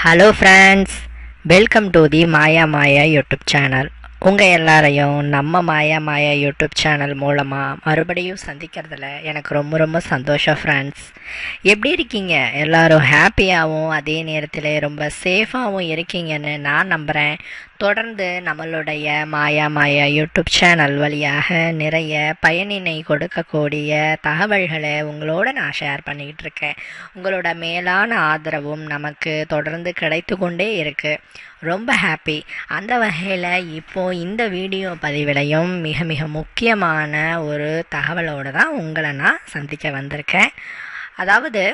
Hello friends welcome to the Maya Maya YouTube channel உங்கள் எல்லாரையும் நம்ம மாயா மாயா யூடியூப் சேனல் மூலமாக மறுபடியும் சந்திக்கிறதுல எனக்கு ரொம்ப ரொம்ப சந்தோஷம் ஃப்ரெண்ட்ஸ் எப்படி இருக்கீங்க? எல்லோரும் ஹாப்பியாகவும் அதே நேரத்தில் ரொம்ப சேஃபாகவும் இருக்கீங்கன்னு நான் நம்புகிறேன் தொடர்ந்து நம்மளுடைய மாயா மாயா யூடியூப் சேனல் வழியாக நிறைய பயனினை கொடுக்கக்கூடிய தகவல்களை உங்களோட நான் ஷேர் பண்ணிக்கிட்டு இருக்கேன். உங்களோட மேலான ஆதரவும் நமக்கு தொடர்ந்து கிடைத்து கொண்டே இருக்குது ரொம்ப ஹாப்பி. அந்த வகையில் இப்போ இந்த வீடியோ பதிவிலையும் மிக மிக முக்கியமான ஒரு தகவலோடு தான் உங்களை நான் சந்திக்க வந்திருக்கேன். அதாவது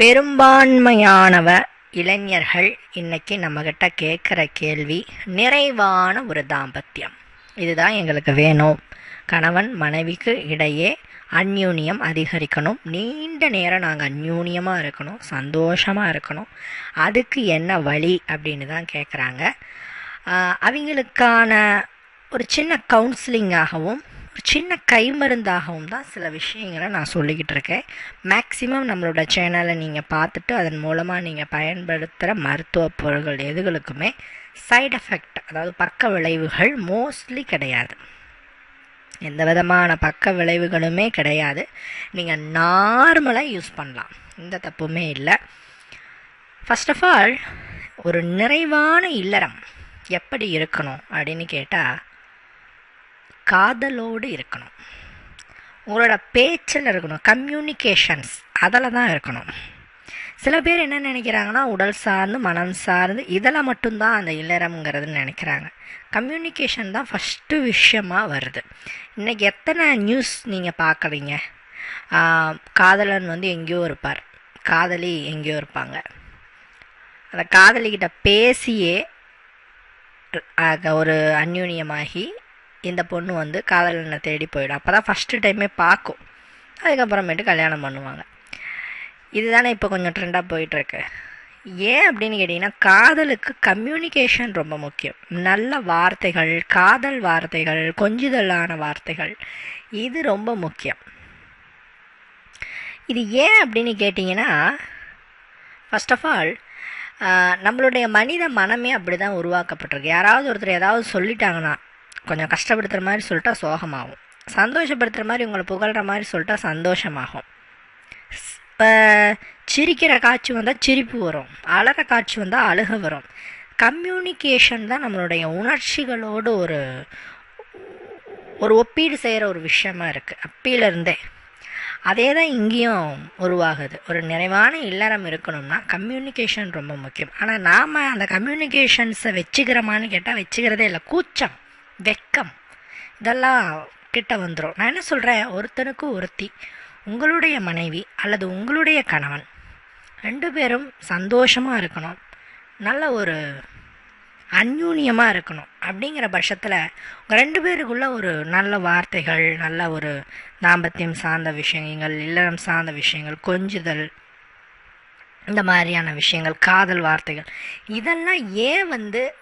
பெரும்பான்மையானவர் இளைஞர்கள் இன்னைக்கு நம்மக்கிட்ட கேட்குற கேள்வி நிறைவான ஒரு தாம்பத்தியம். இதுதான் எங்களுக்கு வேணும். கணவன் மனைவிக்கு இடையே அந்யூன்யம் அதிகரிக்கணும். நீண்ட நேரம் நாங்கள் அந்யூன்யமாக இருக்கணும் சந்தோஷமாக இருக்கணும். அதுக்கு என்ன வழி அப்படின்னு தான் கேட்குறாங்க அவங்களுக்கான ஒரு சின்ன கவுன்சிலிங்காகவும் சின்ன சின்ன கைமருந்தாகவும் தான் சில விஷயங்களை நான் சொல்லிக்கிட்டு இருக்கேன். மேக்ஸிமம் நம்மளோட சேனலை நீங்கள் பார்த்துட்டு அதன் மூலமாக நீங்கள் பயன்படுத்துகிற மருத்துவ பொருட்கள் எதுகளுக்குமே சைடு எஃபெக்ட் அதாவது பக்க விளைவுகள் மோஸ்ட்லி கிடையாது. எந்த விதமான பக்க விளைவுகளுமே கிடையாது. நீங்கள் நார்மலாக யூஸ் பண்ணலாம். எந்த தப்புமே இல்லை. ஃபஸ்ட் ஆஃப் ஆல் ஒரு நிறைவான இல்லறம் எப்படி இருக்கணும் அப்படின்னு கேட்டால் காதலோடு இருக்கணும். உங்களோட பேச்சில் இருக்கணும். கம்யூனிகேஷன்ஸ் அதில் தான் இருக்கணும். சில பேர் என்ன நினைக்கிறாங்கன்னா உடல் சார்ந்து மனம் சார்ந்து இதில் மட்டும்தான் அந்த இல்லறம்ங்கிறதுன்னு நினைக்கிறாங்க. கம்யூனிகேஷன் தான் ஃபஸ்ட்டு விஷயமாக வருது. இன்றைக்கி எத்தனை நியூஸ் நீங்கள் பார்க்குறீங்க? காதலன் வந்து எங்கேயோ இருப்பார். காதலி எங்கேயோ இருப்பாங்க. அந்த காதலிக்கிட்ட பேசியே ஒரு அந்யூன்யமாகி இந்த பொண்ணு வந்து காதலனை தேடி போயிடும். அப்போ தான் ஃபஸ்ட்டு டைமே பார்க்கும். அதுக்கப்புறமேட்டு கல்யாணம் பண்ணுவாங்க. இதுதானே இப்போ கொஞ்சம் ட்ரெண்டாக போயிட்டுருக்கு. ஏன் அப்படின்னு கேட்டிங்கன்னா காதலுக்கு கம்யூனிகேஷன் ரொம்ப முக்கியம். நல்ல வார்த்தைகள் காதல் வார்த்தைகள் கொஞ்சுதலான வார்த்தைகள் இது ரொம்ப முக்கியம். இது ஏன் அப்படின்னு கேட்டிங்கன்னா ஃபஸ்ட் ஆஃப் ஆல் நம்மளுடைய மனித மனமே அப்படி தான் உருவாக்கப்பட்டிருக்கு. யாராவது ஒருத்தர் ஏதாவது சொல்லிட்டாங்கன்னா கொஞ்சம் கஷ்டப்படுத்துகிற மாதிரி சொல்லிட்டா சோகமாகும். சந்தோஷப்படுத்துகிற மாதிரி உங்களை புகழ்கிற மாதிரி சொல்லிட்டா சந்தோஷமாகும். இப்போ சிரிக்கிற காட்சி வந்தால் சிரிப்பு வரும். அழகிற காட்சி வந்தால் அழுக வரும். கம்யூனிகேஷன் தான் நம்மளுடைய உணர்ச்சிகளோடு ஒரு ஒரு ஒப்பீடு செய்கிற ஒரு விஷயமா இருக்குது அப்பியிலருந்தே. அதே தான் இங்கேயும் உருவாகுது. ஒரு நிறைவான இல்லறம் இருக்கணும்னா கம்யூனிகேஷன் ரொம்ப முக்கியம். ஆனால் நாம் அந்த கம்யூனிகேஷன்ஸை வச்சுக்கிறோமான்னு கேட்டால் வச்சுக்கிறதே இல்லை. கூச்சம். வெக்கம். இதெல்லாம் கிட்ட வந்துடும் நான் என்ன சொல்கிறேன் ஒருத்தனுக்கு ஒருத்தி உங்களுடைய மனைவி அல்லது உங்களுடைய கணவன் ரெண்டு பேரும் சந்தோஷமாக இருக்கணும். நல்ல ஒரு அந்யூன்யமாக இருக்கணும். அப்படிங்கிற பட்சத்தில் உங்கள் ரெண்டு பேருக்குள்ள ஒரு நல்ல வார்த்தைகள் நல்ல ஒரு தாம்பத்தியம் சார்ந்த விஷயங்கள் இல்லறம் சார்ந்த விஷயங்கள் கொஞ்சுதல் இந்த மாதிரியான விஷயங்கள் காதல் வார்த்தைகள் இதெல்லாம் ஏன் வந்து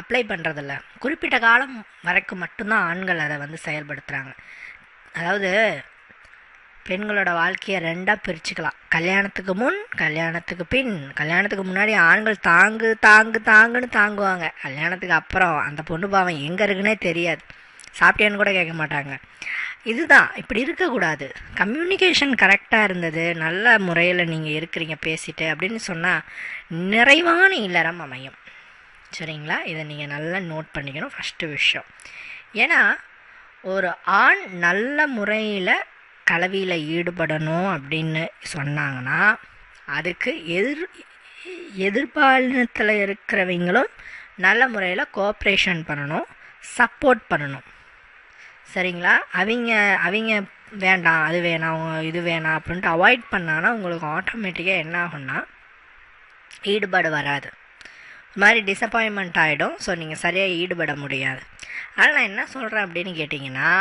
அப்ளை பண்ணுறதில்ல குறிப்பிட்ட காலம் வரைக்கும் மட்டும்தான் ஆண்கள் அதை வந்து செயல்படுத்துகிறாங்க அதாவது பெண்களோட வாழ்க்கையை ரெண்டாக பிரிச்சுக்கலாம். கல்யாணத்துக்கு முன் கல்யாணத்துக்கு பின். கல்யாணத்துக்கு முன்னாடி ஆண்கள் தாங்கு தாங்கு தாங்குன்னு தாங்குவாங்க. கல்யாணத்துக்கு அப்புறம் அந்த பொண்ணு பாவம் எங்கே இருக்குன்னே தெரியாது. சாப்பிட்டேன்னு கூட கேட்க மாட்டாங்க. இதுதான். இப்படி இருக்கக்கூடாது. கம்யூனிகேஷன் கரெக்டாக இருந்தது. நல்ல முறையில் நீங்கள் இருக்கிறீங்க பேசிட்டு அப்படின்னு சொன்னால் நிறைவான இல்லறம் அமையும். சரிங்களா? இதை நீங்கள் நல்லா நோட் பண்ணிக்கணும் ஃபஸ்ட்டு விஷயம். ஏன்னா ஒரு ஆண் நல்ல முறையில் கலவியில் ஈடுபடணும் அப்படின்னு சொன்னாங்கன்னா அதுக்கு எதிர் எதிர்பாலினத்தில் இருக்கிறவங்களும் நல்ல முறையில் கோஆப்ரேஷன் பண்ணணும் சப்போர்ட் பண்ணணும். சரிங்களா? அவங்க அவங்க வேண்டாம் அது வேணாம் இது வேணாம் அப்படின்ட்டு அவாய்ட் பண்ணான்னா உங்களுக்கு ஆட்டோமேட்டிக்காக என்ன ஆகும்னா ஈடுபாடு வராது. மாதிரி டிசப்பாயின்மெண்ட் ஆகிடும் ஸோ நீங்கள் சரியாக ஈடுபட முடியாது. அதனால் நான் என்ன சொல்கிறேன் அப்படின்னு கேட்டிங்கன்னா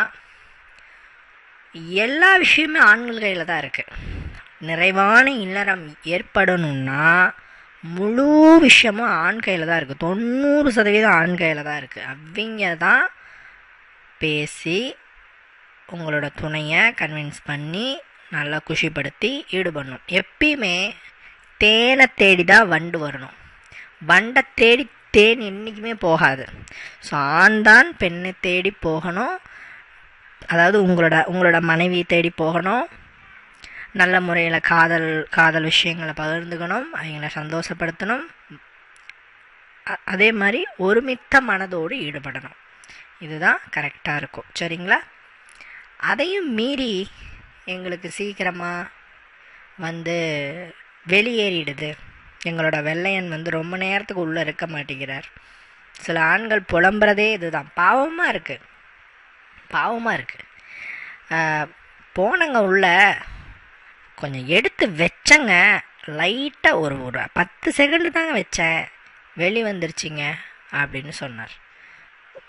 எல்லா விஷயமே ஆண்கள் கையில் தான் இருக்குது நிறைவான இல்லறம் ஏற்படணும்னா முழு விஷயமும் ஆண் கையில் தான் இருக்குது தொண்ணூறு சதவீதம் ஆண் கையில் தான் இருக்குது அவங்க தான் பேசி உங்களோட துணையை கன்வின்ஸ் பண்ணி நல்லா குஷிப்படுத்தி ஈடுபடணும். எப்பயுமே தேனை தேடி தான் வண்டு வரணும். வண்டை தேடி தேன் என்றைக்குமே போகாது. ஸோ ஆண் தான் பெண்ணை தேடி போகணும். அதாவது உங்களோட உங்களோட மனைவியை தேடி போகணும். நல்ல முறையில் காதல் காதல் விஷயங்களை பகிர்ந்துக்கணும். அவங்கள சந்தோஷப்படுத்தணும். அதே மாதிரி ஒருமித்த மனதோடு ஈடுபடணும். இதுதான் கரெக்டாக இருக்கும். சரிங்களா? அதையும் மீறி எங்களுக்கு சீக்கிரமாக வந்து வெளியேறிடுது. எங்களோட வெள்ளையன் வந்து ரொம்ப நேரத்துக்கு உள்ளே இருக்க மாட்டேங்கிறார். சில ஆண்கள் புலம்புறதே இதுதான். பாவமாக இருக்குது பாவமாக இருக்குது போனங்க உள்ள கொஞ்சம் எடுத்து வச்சங்க. லைட்டாக ஒரு ஒரு பத்து செகண்டு தாங்க வச்சேன் வெளி வந்துருச்சிங்க அப்படின்னு சொன்னார்.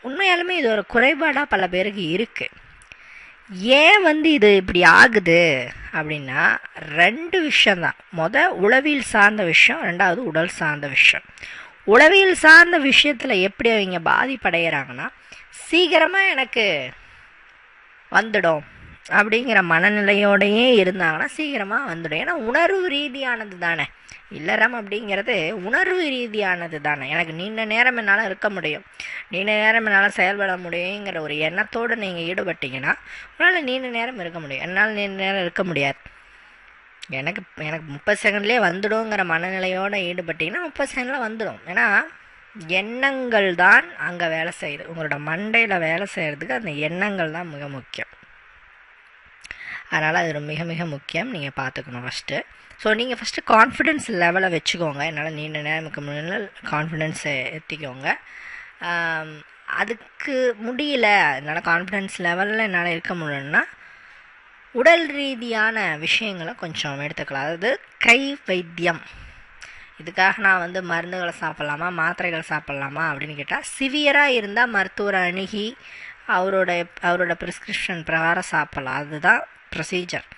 உண்மையாலுமே இது ஒரு குறைபாடாக பல பேருக்கு இருக்குது ஏன் வந்து இது இப்படி ஆகுது அப்படின்னா ரெண்டு விஷயந்தான் முத உளவியல் சார்ந்த விஷயம் ரெண்டாவது உடல் சார்ந்த விஷயம். உளவியல் சார்ந்த விஷயத்தில் எப்படி அவங்க பாதிப்படைகிறாங்கன்னா சீக்கிரமாக எனக்கு வந்துடும். அப்படிங்கிற மனநிலையோடையே இருந்தாங்கன்னா சீக்கிரமாக வந்துடும். ஏன்னா உணர்வு ரீதியானது தானே. இல்லறம் அப்படிங்கிறது உணர்வு ரீதியானது தானே. எனக்கு நீண்ட நேரம் என்னால் இருக்க முடியும். நீண்ட நேரம் என்னால் செயல்பட முடியுங்கிற ஒரு எண்ணத்தோடு நீங்கள் ஈடுபட்டீங்கன்னா உங்களால் நீண்ட நேரம் இருக்க முடியும். என்னால் நீண்ட நேரம் இருக்க முடியாது. எனக்கு எனக்கு முப்பது செகண்ட்லேயே வந்துடுங்கிற மனநிலையோடு ஈடுபட்டிங்கன்னா முப்பது செகண்டில் வந்துடும். ஏன்னா எண்ணங்கள் தான் அங்கே வேலை செய்யுது. உங்களோட மண்டையில் வேலை செய்கிறதுக்கு அந்த எண்ணங்கள் தான் மிக முக்கியம். அதனால் அது மிக மிக முக்கியம். நீங்கள் பார்த்துக்கணும் ஃபஸ்ட்டு ஸோ நீங்கள் ஃபஸ்ட்டு கான்ஃபிடென்ஸ் லெவலை வச்சுக்கோங்க. என்னால் நீண்ட நேரமுக்கு முன்னால் கான்ஃபிடென்ஸை ஏற்றிக்கோங்க அதுக்கு முடியல. என்னால் கான்ஃபிடென்ஸ் லெவலில் என்னால் இருக்க முடியலன்னா உடல் ரீதியான விஷயங்களை கொஞ்சம் எடுத்துக்கலாம். அதாவது கை வைத்தியம். இதுக்காக நான் வந்து மருந்துகளை சாப்பிட்லாமா மாத்திரைகள் சாப்பிட்லாமா அப்படின்னு கேட்டால் சிவியராக இருந்தால் மருத்துவரை அணுகி அவரோட அவரோட ப்ரிஸ்கிரிப்ஷன் பிரகாரம் சாப்பிட்லாம். அதுதான் ப்ரொசீஜர்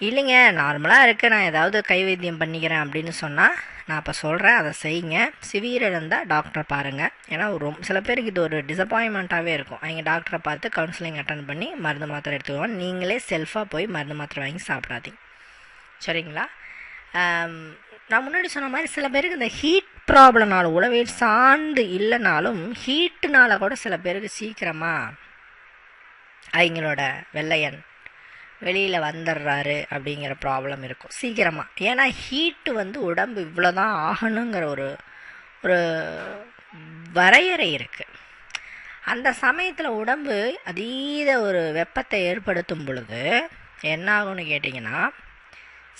இல்லைங்க நார்மலாக இருக்க. நான் ஏதாவது கை வைத்தியம் பண்ணிக்கிறேன் அப்படின்னு சொன்னால் நான் இப்போ சொல்கிறேன் அதை செய்யுங்க. சிவியர் இருந்தால் டாக்டரை பாருங்கள் ஏன்னா ரொம்ப சில பேருக்கு இது ஒரு டிசப்பாயின்மெண்ட்டாகவே இருக்கும். அவங்க டாக்டரை பார்த்து கவுன்சிலிங் அட்டன் பண்ணி மருந்து மாத்திரை எடுத்துக்குவோம் நீங்களே செல்ஃபாக போய் மருந்து மாத்திரை வாங்கி சாப்பிடாதீங்க. சரிங்களா? நான் முன்னாடி சொன்ன மாதிரி சில பேருக்கு இந்த ஹீட் ப்ராப்ளம்னால உளவியல் சார்ந்து இல்லைனாலும் ஹீட்டுனால கூட சில பேருக்கு சீக்கிரமாக அவங்களோட வெள்ளையன் வெளியில் வந்துடுறாரு அப்படிங்கிற ப்ராப்ளம் இருக்கும். சீக்கிரமாக ஏன்னா ஹீட்டு வந்து உடம்பு இவ்வளோ தான் ஆகணுங்கிற ஒரு ஒரு வரையறை இருக்குது அந்த சமயத்தில் உடம்பு அதீத ஒரு வெப்பத்தை ஏற்படுத்தும் பொழுது என்ன ஆகும்னு கேட்டிங்கன்னா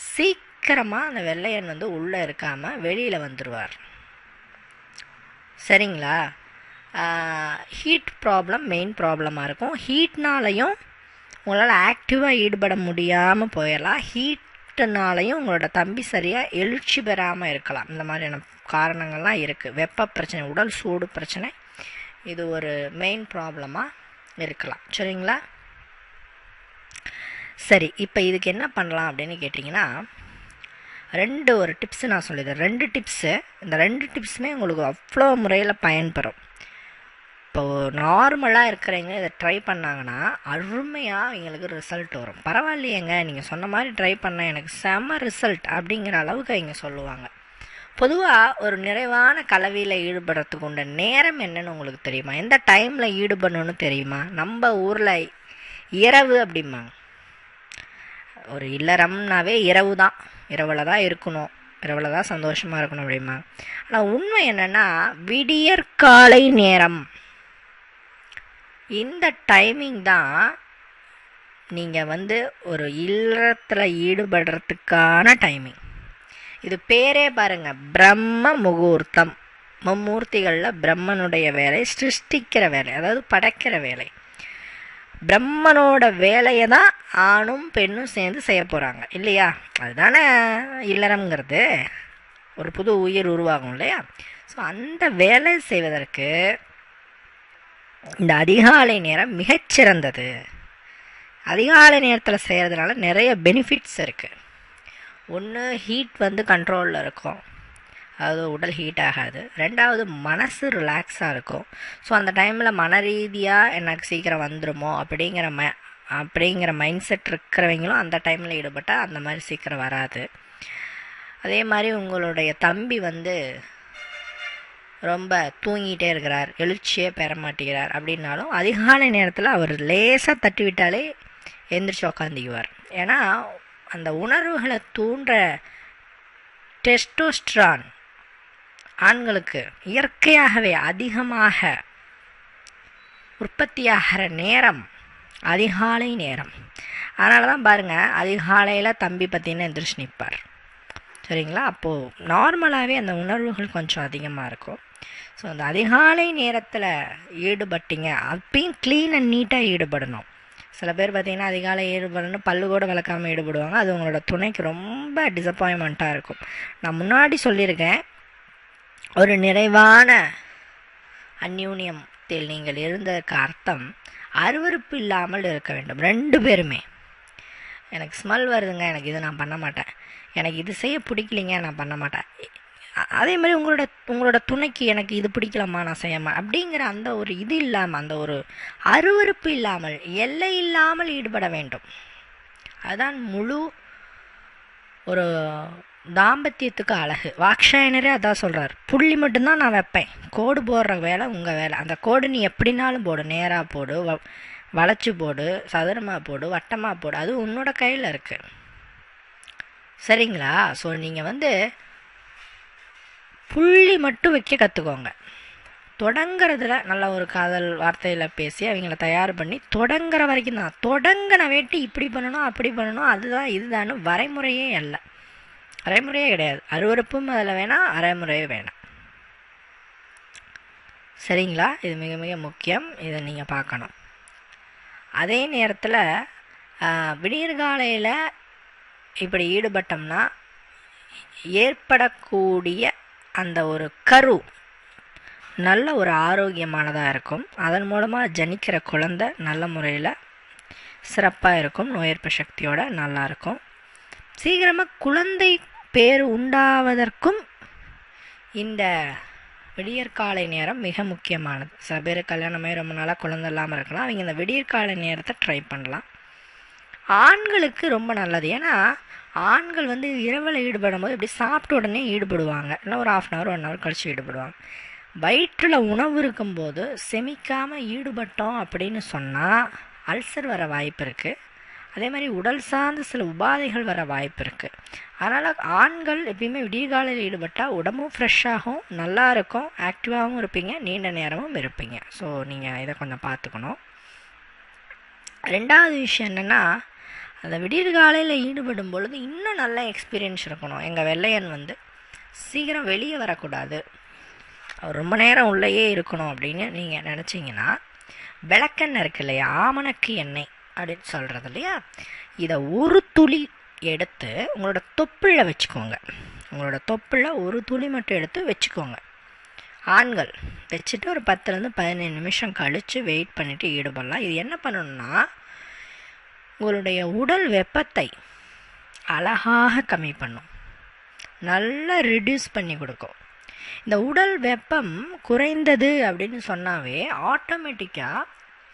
சீக்கிரமாக அந்த வெள்ளையன் வந்து உள்ளே இருக்காமல் வெளியில் வந்துடுவார் சரிங்களா? ஹீட் ப்ராப்ளம் மெயின் ப்ராப்ளமாக இருக்கும். ஹீட்னாலையும் உங்களால் ஆக்டிவாக ஈடுபட முடியாமல் போயிடலாம். ஹீட்டுனாலையும் உங்களோட தம்பி சரியாக எழுச்சி பெறாமல் இருக்கலாம். இந்த மாதிரியான காரணங்கள்லாம் இருக்குது வெப்ப பிரச்சனை உடல் சூடு பிரச்சனை இது ஒரு மெயின் ப்ராப்ளமாக இருக்கலாம். சரிங்களா? சரி இப்போ இதுக்கு என்ன பண்ணலாம் அப்படின்னு கேட்டிங்கன்னா ரெண்டு ஒரு டிப்ஸு நான் சொல்லிடுறேன். ரெண்டு டிப்ஸு இந்த ரெண்டு டிப்ஸுமே உங்களுக்கு அவ்வளோ முறையில் பயன்பெறும். இப்போது நார்மலாக இருக்கிறவங்க இதை ட்ரை பண்ணாங்கன்னா அருமையாக அவங்களுக்கு ரிசல்ட் வரும். பரவாயில்லையேங்க நீங்கள் சொன்ன மாதிரி ட்ரை பண்ண எனக்கு செம ரிசல்ட் அப்படிங்கிற அளவுக்கு அவங்க சொல்லுவாங்க. பொதுவாக ஒரு நிறைவான கலவையில் ஈடுபடுறதுக்கு உண்ட நேரம் என்னன்னு உங்களுக்கு தெரியுமா? எந்த டைமில் ஈடுபடணும்னு தெரியுமா? நம்ம ஊரில் இரவு அப்படிம்பாங்க. ஒரு இல்லறம்னாவே இரவு தான் இரவில் தான் இருக்கணும். இரவில் தான் சந்தோஷமாக இருக்கணும் அப்படிமா. ஆனால் உண்மை என்னென்னா விடியற்காலை நேரம். இந்த டைமிங் தான் நீங்கள் வந்து ஒரு இல்லறத்தில் ஈடுபடுறதுக்கான டைமிங் இது பேரே பாருங்கள் பிரம்ம முகூர்த்தம். மும்மூர்த்திகளில் பிரம்மனுடைய வேலை சிருஷ்டிக்கிற வேலை அதாவது படைக்கிற வேலை. பிரம்மனோட வேலையை தான் ஆணும் பெண்ணும் சேர்ந்து செய்ய போகிறாங்க இல்லையா? அதுதானே இல்லறம்ங்கிறது. ஒரு புது உயிர் உருவாகும் இல்லையா? ஸோ அந்த வேலை செய்வதற்கு இந்த அதிகாலை நேரம் மிகச்சிறந்தது. அதிகாலை நேரத்தில் செய்கிறதுனால நிறைய பெனிஃபிட்ஸ் இருக்குது ஒன்று ஹீட் வந்து கண்ட்ரோலில் இருக்கும். அதாவது உடல் ஹீட் ஆகாது. ரெண்டாவது மனசு ரிலாக்ஸாக இருக்கும். ஸோ அந்த டைமில் மன ரீதியாக எனக்கு சீக்கிரம் வந்துடுமோ அப்படிங்கிற ம அப்படிங்கிற மைண்ட் செட் இருக்கிறவங்களும் அந்த டைமில் ஈடுபட்டால் அந்த மாதிரி சீக்கிரம் வராது. அதே மாதிரி உங்களுடைய தம்பி வந்து ரொம்ப தூங்கிட்டே இருக்கிறார் எழுச்சியே பெற மாட்டேங்கிறார் அப்படின்னாலும் அதிகாலை நேரத்தில் அவர் லேசாக தட்டி விட்டாலே எந்திரிச்சு உக்காந்துக்குவார். ஏன்னா அந்த உணர்வுகளை தூண்டுற டெஸ்டோஸ்ட்ரான் ஆண்களுக்கு இயற்கையாகவே அதிகமாக உற்பத்தியாகிற நேரம் அதிகாலை நேரம். அதனால தான் பாருங்கள் அதிகாலையில் தம்பி பார்த்தீங்கன்னா எந்திரிச்சு நிற்பார் சரிங்களா? அப்போது நார்மலாகவே அந்த உணர்வுகள் கொஞ்சம் அதிகமாக இருக்கும். ஸோ அந்த அதிகாலை நேரத்தில் ஈடுபட்டீங்க அப்பயும் க்ளீன் அண்ட் நீட்டாக ஈடுபடணும். சில பேர் பார்த்தீங்கன்னா அதிகாலை ஈடுபடணும் பல்லு கூட விளக்காமல் ஈடுபடுவாங்க. அது உங்களோட துணைக்கு ரொம்ப டிசப்பாயின்மெண்ட்டாக இருக்கும். நான் முன்னாடி சொல்லியிருக்கேன் ஒரு நிறைவான அந்யூன்யத்தில் நீங்கள் இருந்ததற்கு அர்த்தம் அருவருப்பு இல்லாமல் இருக்க வேண்டும். ரெண்டு பேருமே. எனக்கு ஸ்மெல் வருதுங்க எனக்கு இது நான் பண்ண மாட்டேன். எனக்கு இது செய்ய பிடிக்கலிங்க நான் பண்ண மாட்டேன். அதே மாதிரி உங்களோட உங்களோட துணைக்கு எனக்கு இது பிடிக்கலாமா நான் செய்யாம அப்படிங்கிற அந்த ஒரு இது இல்லாமல் அந்த ஒரு அருவருப்பு இல்லாமல் எல்லை இல்லாமல் ஈடுபட வேண்டும். அதுதான் முழு ஒரு தாம்பத்தியத்துக்கு அழகு. வாக்ஷாயனரே அதான் சொல்கிறார் புள்ளி மட்டும்தான் நான் வைப்பேன். கோடு போடுற வேலை உங்கள் வேலை. அந்த கோடு நீ எப்படினாலும் போடு. நேராக போடு. வ வளைச்சி போடு. சதுரமாக போடு. வட்டமாக போடு. அது உன்னோட கையில் இருக்குது சரிங்களா? ஸோ நீங்கள் வந்து புள்ளி மட்டும் வைக்க கற்றுக்கோங்க தொடங்கிறதுல நல்ல ஒரு காதல் வார்த்தையில் பேசி அவங்கள தயார் பண்ணி தொடங்குற வரைக்கும் தான். தொடங்கின வேட்டி இப்படி பண்ணணும் அப்படி பண்ணணும் அதுதான் இதுதான்னு வரைமுறையே இல்லை. அரைமுறையே கிடையாது. அருவருப்பும் அதில் வேணாம் அரைமுறையே வேணாம் சரிங்களா? இது மிக மிக முக்கியம். இதை நீங்கள் பார்க்கணும். அதே நேரத்தில் விடியற்காலையில் இப்படி ஈடுபட்டோம்னா ஏற்படக்கூடிய அந்த ஒரு கரு நல்ல ஒரு ஆரோக்கியமானதாக இருக்கும். அதன் மூலமாக ஜனிக்கிற குழந்தை நல்ல முறையில் சிறப்பாக இருக்கும். நோய் சக்தியோட நல்லாயிருக்கும் சீக்கிரமாக குழந்தை பேர் உண்டாவதற்கும் இந்த விடியற்காலை நேரம் மிக முக்கியமானது. சில பேர் கல்யாணமே ரொம்ப நாளாக குழந்தை இல்லாமல் இருக்கலாம். அவங்க இந்த விடியற்காலை நேரத்தை ட்ரை பண்ணலாம். ஆண்களுக்கு ரொம்ப நல்லது. ஏன்னா ஆண்கள் வந்து இரவில் ஈடுபடும் போது இப்படி சாப்பிட்ட உடனே ஈடுபடுவாங்க. இல்லை ஒரு half an hour one hour கழித்து ஈடுபடுவாங்க. வயிற்றில் உணவு இருக்கும்போது செமிக்காமல் ஈடுபட்டோம் அப்படின்னு சொன்னால் அல்சர் வர வாய்ப்பு இருக்குது அதே மாதிரி உடல் சார்ந்த சில உபாதைகள் வர வாய்ப்பு இருக்குது அதனால் ஆண்கள் எப்பயுமே விடியகாலையில் ஈடுபட்டால் உடம்பும் ஃப்ரெஷ்ஷாகும் நல்லா இருக்கும் ஆக்டிவாகவும் இருப்பீங்க நீண்ட நேரமும் இருப்பீங்க. ஸோ நீங்கள் இதை கொஞ்சம் பார்த்துக்கணும். ரெண்டாவது விஷயம் என்னென்னா அந்த விடியற்காலையில் ஈடுபடும் பொழுது இன்னும் நல்ல எக்ஸ்பீரியன்ஸ் இருக்கணும். எங்கள் வெள்ளையன் வந்து சீக்கிரம் வெளியே வரக்கூடாது. அவர் ரொம்ப நேரம் உள்ளேயே இருக்கணும் அப்படின்னு நீங்கள் நினச்சிங்கன்னா விளக்கெண்ணெய் இருக்கு இல்லையா? ஆமணக்கு எண்ணெய். அப்படின்னு சொல்கிறது இல்லையா? இதை ஒரு துளி எடுத்து உங்களோட தொப்புள்ள வச்சுக்கோங்க. உங்களோட தொப்புள்ள ஒரு துளி மட்டும் எடுத்து வச்சுக்கோங்க. ஆண்கள் வச்சுட்டு ஒரு பத்துலேருந்து பதினேழு நிமிஷம் கழித்து வெயிட் பண்ணிவிட்டு ஈடுபடலாம். இது என்ன பண்ணணும்னா உங்களுடைய உடல் வெப்பத்தை அழகாக கம்மி பண்ணும். நல்லா ரிடியூஸ் பண்ணி கொடுக்கும். இந்த உடல் வெப்பம் குறைந்தது அப்படின்னு சொன்னாவே ஆட்டோமேட்டிக்காக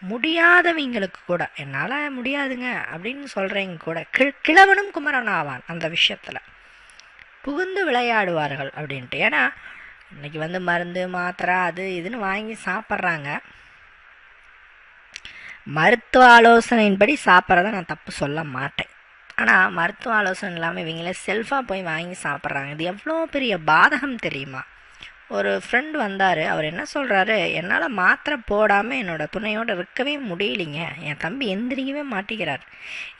முடியாதவங்களுக்கு கூட என்னால் முடியாதுங்க அப்படின்னு சொல்கிறவங்க கூட கி கிழவனும் குமரன் ஆவான் அந்த விஷயத்தில். புகுந்து விளையாடுவார்கள் அப்படின்ட்டு. ஏன்னா இன்னைக்கு வந்து மருந்து மாத்திரை அது இதுன்னு வாங்கி சாப்பிட்றாங்க. மருத்துவ ஆலோசனையின்படி சாப்பிட்றத நான் தப்பு சொல்ல மாட்டேன். ஆனால் மருத்துவ ஆலோசனை இல்லாமல் இவங்களே செல்ஃபாக போய் வாங்கி சாப்பிட்றாங்க. இது எவ்வளோ பெரிய பாதகம் தெரியுமா? ஒரு ஃப்ரெண்டு வந்தார். அவர் என்ன சொல்கிறாரு என்னால் மாத்திரை போடாமல் என்னோடய துணையோடு இருக்கவே முடியலைங்க. என் தம்பி எந்திரிக்கவே மாட்டேங்கிறார்.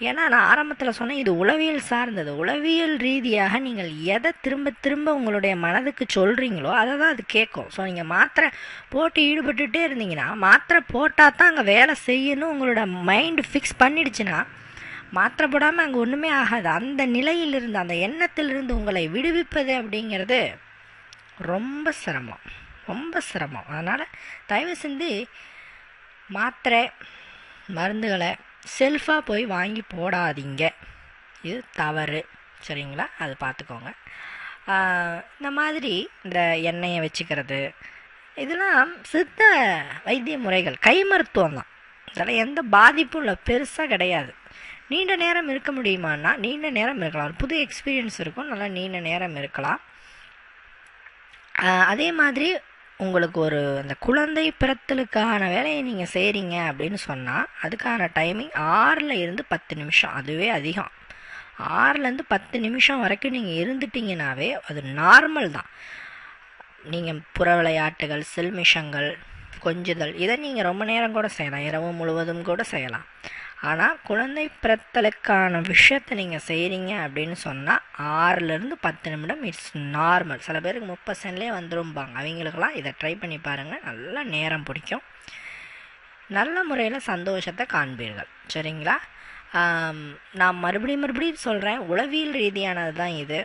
ஏன்னா நான் ஆரம்பத்தில் சொன்னேன் இது உளவியல் சார்ந்தது. உளவியல் ரீதியாக நீங்கள் எதை திரும்ப திரும்ப உங்களுடைய மனதுக்கு சொல்கிறீங்களோ அதை தான் அது கேட்கும். ஸோ நீங்கள் மாத்திரை போட்டு ஈடுபட்டுட்டே இருந்தீங்கன்னா மாத்திரை போட்டால் தான் அங்கே வேலை செய்யணும் உங்களோட மைண்டு ஃபிக்ஸ் பண்ணிடுச்சுன்னா மாத்திரை போடாமல் அங்கே ஒன்றுமே ஆகாது. அந்த நிலையிலிருந்து அந்த எண்ணத்திலிருந்து உங்களை விடுவிப்பது அப்படிங்கிறது ரொம்ப சிரமம். ரொம்ப சிரமம். அதனால் தயவு செஞ்சு மாத்திரை மருந்துகளை செல்ஃபாக போய் வாங்கி போடாதீங்க. இது தவறு. சரிங்களா? அது பார்த்துக்கோங்க. இந்த மாதிரி இந்த எண்ணெயை வச்சுக்கிறது இதெல்லாம் சித்த வைத்திய முறைகள். கை மருத்துவம் தான். இதெல்லாம் எந்த பாதிப்பும் இல்லை. பெருசாக கிடையாது. நீண்ட நேரம் இருக்க முடியுமான்னா நீண்ட நேரம் இருக்கலாம். ஒரு புது எக்ஸ்பீரியன்ஸ் இருக்கும். நல்லா நீண்ட நேரம் இருக்கலாம். அதே மாதிரி உங்களுக்கு ஒரு அந்த குழந்தை பிறத்தலுக்கான வேலையை நீங்கள் செய்கிறீங்க அப்படின்னு சொன்னால் அதுக்கான டைமிங் ஆறில் இருந்து பத்து நிமிஷம். அதுவே அதிகம். ஆறுலேருந்து பத்து நிமிஷம் வரைக்கும் நீங்கள் இருந்துட்டீங்கனாவே அது நார்மல் தான். நீங்கள் புற விளையாட்டுகள் செல்மிஷங்கள் கொஞ்சுதல். இதை நீங்கள் ரொம்ப நேரம் கூட செய்யலாம். இரவு முழுவதும் கூட செய்யலாம். ஆனால் குழந்தை பிறத்தலுக்கான விஷயத்தை நீங்கள் செய்கிறீங்க அப்படின்னு சொன்னால் ஆறுலேருந்து பத்து நிமிடம் இட்ஸ் நார்மல் சில பேருக்கு முப்பது சென்ட்லேயே வந்துரும்பாங்க. அவங்களுக்கெல்லாம் இதை ட்ரை பண்ணி பாருங்கள் நல்லா நேரம் பிடிக்கும். நல்ல முறையில் சந்தோஷத்தை காண்பீர்கள். சரிங்களா? நான் மறுபடியும் மறுபடியும் சொல்கிறேன் உளவியல் ரீதியானது தான் இது.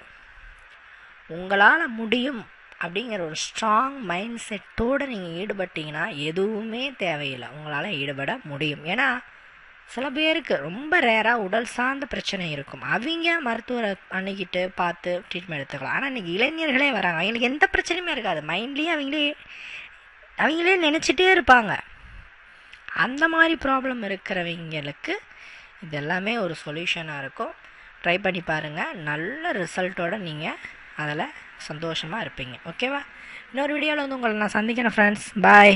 உங்களால் முடியும் அப்படிங்கிற ஒரு ஸ்ட்ராங் மைண்ட் செட்டோடு நீங்கள் ஈடுபட்டீங்கன்னா எதுவுமே தேவையில்லை. உங்களால் ஈடுபட முடியும். ஏன்னா சில பேருக்கு ரொம்ப ரேராக உடல் சார்ந்த பிரச்சனை இருக்கும். அவங்க மருத்துவரை அணுகிட்டு பார்த்து ட்ரீட்மெண்ட் எடுத்துக்கலாம். ஆனால் இன்றைக்கி இளைஞர்களே வராங்க. அவங்களுக்கு எந்த பிரச்சனையுமே இருக்காது. மைண்ட்லேயே அவங்களே அவங்களே நினச்சிட்டே இருப்பாங்க. அந்த மாதிரி ப்ராப்ளம் இருக்கிறவங்களுக்கு இது எல்லாமே ஒரு சொல்யூஷனாக இருக்கும். ட்ரை பண்ணி பாருங்கள் நல்ல ரிசல்ட்டோட நீங்கள் அதில் சந்தோஷமாக இருப்பீங்க. ஓகேவா இன்னொரு வீடியோவில் வந்து உங்களை நான் சந்திக்கிறேன் ஃப்ரெண்ட்ஸ் பாய்